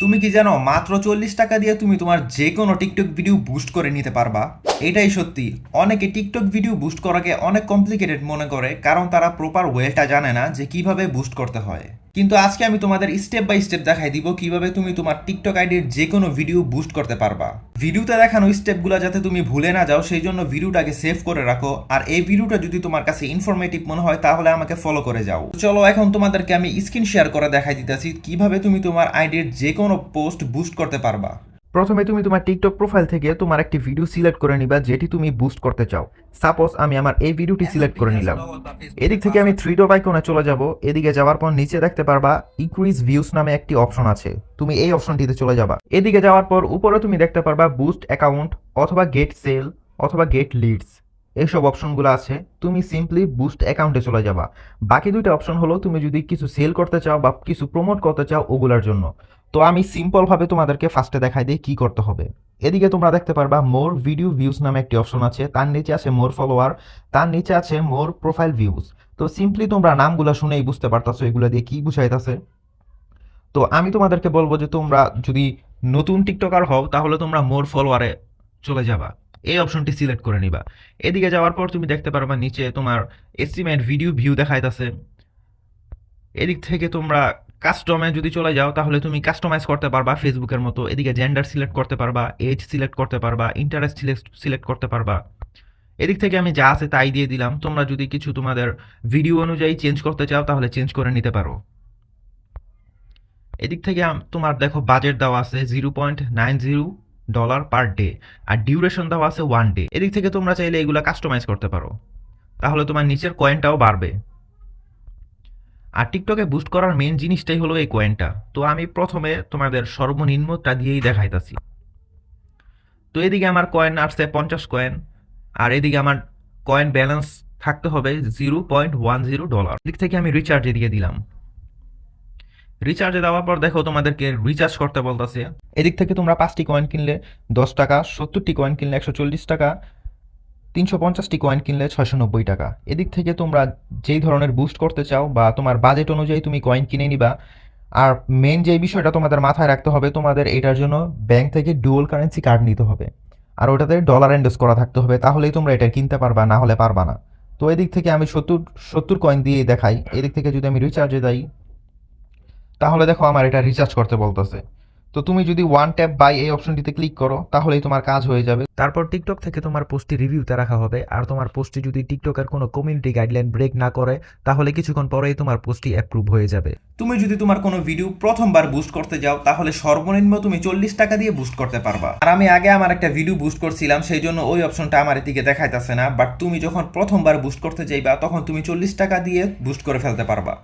তুমি কি জানো, মাত্র চল্লিশ টাকা দিয়ে তুমি তোমার যে কোনো টিকটক ভিডিও বুস্ট করে নিতে পারবা? এটাই সত্যি। অনেকে টিকটক ভিডিও বুস্ট করাকে অনেক কমপ্লিকেটেড মনে করে, কারণ তারা প্রপার ওয়েটা জানে না যে কীভাবে বুস্ট করতে হয়। কিন্তু আজকে আমি তোমাদের স্টেপ বাই স্টেপ দেখাই দিব কীভাবে তুমি তোমার টিকটক আইডির যে কোনো ভিডিও বুস্ট করতে পারবা। ভিডিওতে দেখানো স্টেপগুলো যাতে তুমি ভুলে না যাও, সেই জন্য ভিডিওটাকে সেভ করে রাখো। আর এই ভিডিওটা যদি তোমার কাছে ইনফরমেটিভ মনে হয়, তাহলে আমাকে ফলো করে যাও। চলো, এখন তোমাদেরকে আমি স্ক্রিন শেয়ার করে দেখাই দিতেছি কীভাবে তুমি তোমার আইডির যে কোনো পোস্ট বুস্ট করতে পারবা। প্রথমে তুমি তোমার টিকটক প্রোফাইল থেকে তোমার একটি ভিডিও সিলেক্ট করে নিবা, যেটি তুমি বুস্ট করতে চাও। সাপোজ আমি আমার এই ভিডিওটি সিলেক্ট করে নিলাম। এদিক থেকে আমি থ্রি ডট আইকনে চলে যাব। এদিকে যাওয়ার পর নিচে দেখতে পারবা ইনক্রিজ ভিউস নামে একটি অপশন আছে। তুমি এই অপশনটিতে চলে যাবা। এদিকে যাওয়ার পর উপরে তুমি দেখতে পারবা বুস্ট অ্যাকাউন্ট অথবা গেট সেল অথবা গেট লিডস এইসব অপশনগুলো আছে, তুমি সিম্পলি বুস্ট অ্যাকাউন্টে চলে যাবা। বাকি দুইটা অপশন হলো, তুমি যদি কিছু সেল করতে চাও বা কিছু প্রমোট করতে চাও ওগুলার জন্য। তো আমি সিম্পলভাবে তোমাদেরকে ফার্স্টে দেখাই দিই কি করতে হবে। এদিকে তোমরা দেখতে পারবা মোর ভিডিও ভিউজ নামে একটি অপশন আছে, তার নিচে আছে মোর ফলোয়ার তার নিচে আছে মোর প্রোফাইল ভিউজ তো সিম্পলি তোমরা নামগুলো শুনেই বুঝতে পারতাছো এগুলো দিয়ে কি বুঝাইতেছে। তো আমি তোমাদেরকে বলব যে তোমরা যদি নতুন টিকটকার হও, তাহলে তোমরা মোর ফলোয়ারে চলে যাবা। এই অপশনটি সিলেক্ট করে নিবা। এদিকে যাওয়ার পর তুমি দেখতে পারবা নিচে তোমার এস্টিমেট ভিডিও ভিউ দেখাইতেছে। এদিক থেকে তোমরা কাস্টমে যদি চলে যাও, তাহলে তুমি কাস্টমাইজ করতে পারবা ফেসবুকের মতো। এদিকে জেন্ডার সিলেক্ট করতে পারবা এজ সিলেক্ট করতে পারবা ইন্টারেস্ট সিলেক্ট করতে পারবা। এদিক থেকে আমি যা আছে তাই দিয়ে দিলাম। তোমরা যদি কিছু তোমাদের ভিডিও অনুযায়ী চেঞ্জ করতে চাও, তাহলে চেঞ্জ করে নিতে পারো। এদিক থেকে তোমার দেখো বাজেট দেওয়া আছে zero point nine zero dollar per day আর ডিউরেশন দেওয়া আছে ওয়ান ডে এদিক থেকে তোমরা চাইলে এগুলো কাস্টমাইজ করতে পারো। তাহলে তোমার নিচের কয়েনটাও বাড়বে। আর টিকটকে বুস্ট করার মেন জিনিসটাই হলো এই কয়েনটা তো আমি প্রথমে তোমাদের সর্বনিম্নটা দিয়েই দেখাইতাছি। তো এদিকে আমার কয়েন আসছে পঞ্চাশ কয়েন আর এদিকে আমার কয়েন ব্যালেন্স থাকতে হবে zero point one zero dollar এদিক থেকে আমি রিচার্জে দিয়ে দিলাম। রিচার্জে দেওয়ার পর দেখো তোমাদেরকে রিচার্জ করতে বলতেছে। এদিক থেকে তোমরা পাঁচটি কয়েন কিনলে দশ টাকা, সত্তরটি কয়েন কিনলে একশো চল্লিশ টাকা, তিনশো পঞ্চাশটি কয়েন কিনলে ছয়শো নব্বই টাকা। এদিক থেকে তোমরা যেই ধরনের বুস্ট করতে চাও বা তোমার বাজেট অনুযায়ী তুমি কয়েন কিনে নিবা, আর মেন যে বিষয়টা তোমাদের মাথায় রাখতে হবে, তোমাদের এটার জন্য ব্যাংক থেকে ডুয়াল কারেন্সি কার্ড নিতে হবে। আর ওটাতে ডলার এন্ডোস করা থাকতে হবে, তাহলেই তোমরা এটা কিনতে পারবা, না হলে পারবা না। তো এদিক থেকে আমি সত্তর সত্তর কয়েন দিয়ে দেখাই। এদিক থেকে যদি আমি রিচার্জে দেই তাহলে দেখো আমার এটা রিচার্জ করতে বলতেছে। তো তুমি যদি ওয়ান ট্যাপ বাই এই অপশনটিতে ক্লিক করো তাহলেই তোমার কাজ হয়ে যাবে। তারপর টিকটক থেকে তোমার পোস্টটি রিভিউতে রাখা হবে আর তোমার পোস্টটি যদি টিকটকের কোনো কমিউনিটি গাইডলাইন ব্রেক না করে তাহলে কিছুক্ষণ পরেই তোমার পোস্টটি অ্যাপ্রুভ হয়ে যাবে। তুমি যদি তোমার কোনো ভিডিও প্রথমবার বুস্ট করতে যাও তাহলে সর্বনিম্ন তুমি চল্লিশ টাকা দিয়ে বুস্ট করতে পারবা। আর আমি আগে আমার একটা ভিডিও বুস্ট করছিলাম সেই জন্য ওই অপশনটা আমার এদিকে দেখাইতেছে না বাট তুমি যখন প্রথমবার বুস্ট করতে যাইবা তখন তুমি চল্লিশ টাকা দিয়ে বুস্ট করে ফেলতে পারবা।